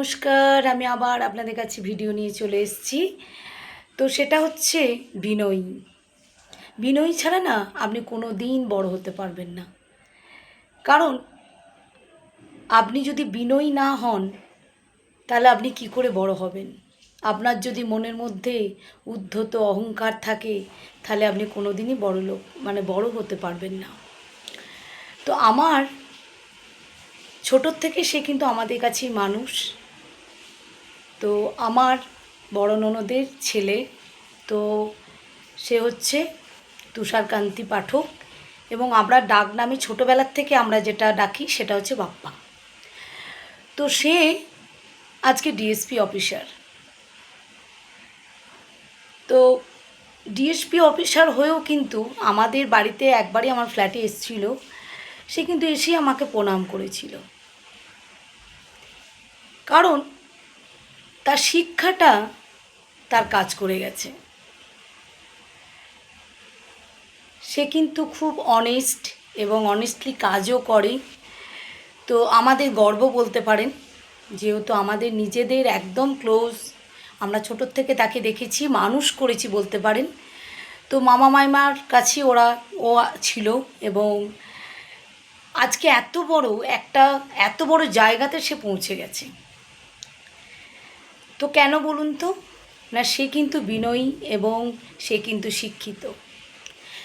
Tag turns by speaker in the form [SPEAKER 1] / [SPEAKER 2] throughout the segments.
[SPEAKER 1] নমস্কার, আমি আবার আপনাদের কাছে ভিডিও নিয়ে চলে এসেছি। তো সেটা হচ্ছে বিনয়ী। বিনয়ী ছাড়া না আপনি কোনো দিন বড় হতে পারবেন না। কারণ আপনি যদি বিনয়ী না হন, তাহলে আপনি কি করে বড় হবেন? আপনার যদি মনের মধ্যে উদ্ধত অহংকার থাকে, তাহলে আপনি কোনো দিনই বড় লোক মানে বড় হতে পারবেন না। তো আমার ছোটোর থেকে সে কিন্তু আমাদের কাছেই মানুষ। তো আমার বড় ননদের ছেলে, তো সে হচ্ছে তুষারকান্তি পাঠক এবং আমরা ডাক নামে ছোটোবেলার থেকে আমরা যেটা ডাকি সেটা হচ্ছে বাপ্পা। তো সে আজকে ডিএসপি অফিসার। তো ডিএসপি অফিসার হয়েও কিন্তু আমাদের বাড়িতে একবারই আমার ফ্ল্যাটে এসেছিল। সে কিন্তু এসেই আমাকে প্রণাম করেছিল। কারণ তার শিক্ষাটা তার কাজ করে গেছে। সে কিন্তু খুব অনেস্ট এবং অনেস্টলি কাজও করে। তো আমাদের গর্ব বলতে পারেন, যেহেতু আমাদের নিজেদের একদম ক্লোজ আমরা ছোটোর থেকে তাকে দেখেছি, মানুষ করেছি বলতে পারেন। তো মামা মাইমার কাছে ওরা, ও ছিল এবং আজকে এত বড় একটা, এত বড় জায়গাতে সে পৌঁছে গেছে। তো কেন বলুন তো? না, সে কিন্তু বিনয়ী এবং সে কিন্তু শিক্ষিত।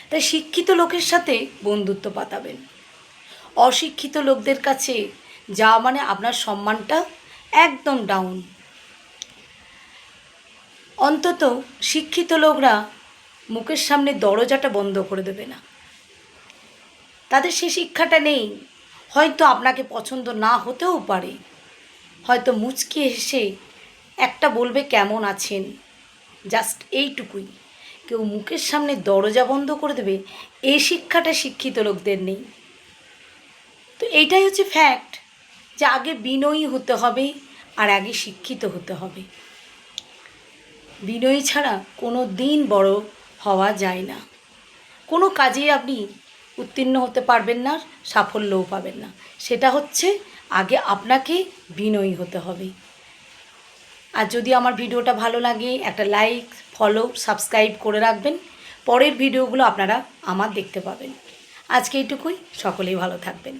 [SPEAKER 1] তাই শিক্ষিত লোকের সাথে বন্ধুত্ব পাতাবেন। অশিক্ষিত লোকদের কাছে যা মানে আপনার সম্মানটা একদম ডাউন অন্তত শিক্ষিত লোকরা মুখের সামনে দরজাটা বন্ধ করে দেবে না। তাদের সে শিক্ষাটা নেই। হয়তো আপনাকে পছন্দ না হতেও পারে। হয়তো মুচকি হেসে একটা বলবে কেমন আছেন? জাস্ট এইটুকুই। কেউ মুখের সামনে দরজা বন্ধ করে দেবে এই শিক্ষাটা শিক্ষিত লোকদের নেই। তো এইটাই হচ্ছে ফ্যাক্ট যে আগে বিনয়ী হতে হবে আর আগে শিক্ষিত হতে হবে। বিনয়ী ছাড়া কোনো দিন বড় হওয়া যায় না। কোনো কাজে আপনি উত্তীর্ণ হতে পারবেন না, সাফল্যও পাবেন না। সেটা হচ্ছে আগে আপনাকে বিনয়ী হতে হবে। আর যদি আমার ভিডিওটা ভালো লাগে, একটা লাইক ফলো সাবস্ক্রাইব করে রাখবেন। পরের ভিডিওগুলো আপনারা আমার দেখতে পাবেন। আজকে এইটুকুই। সকলেই ভালো থাকবেন।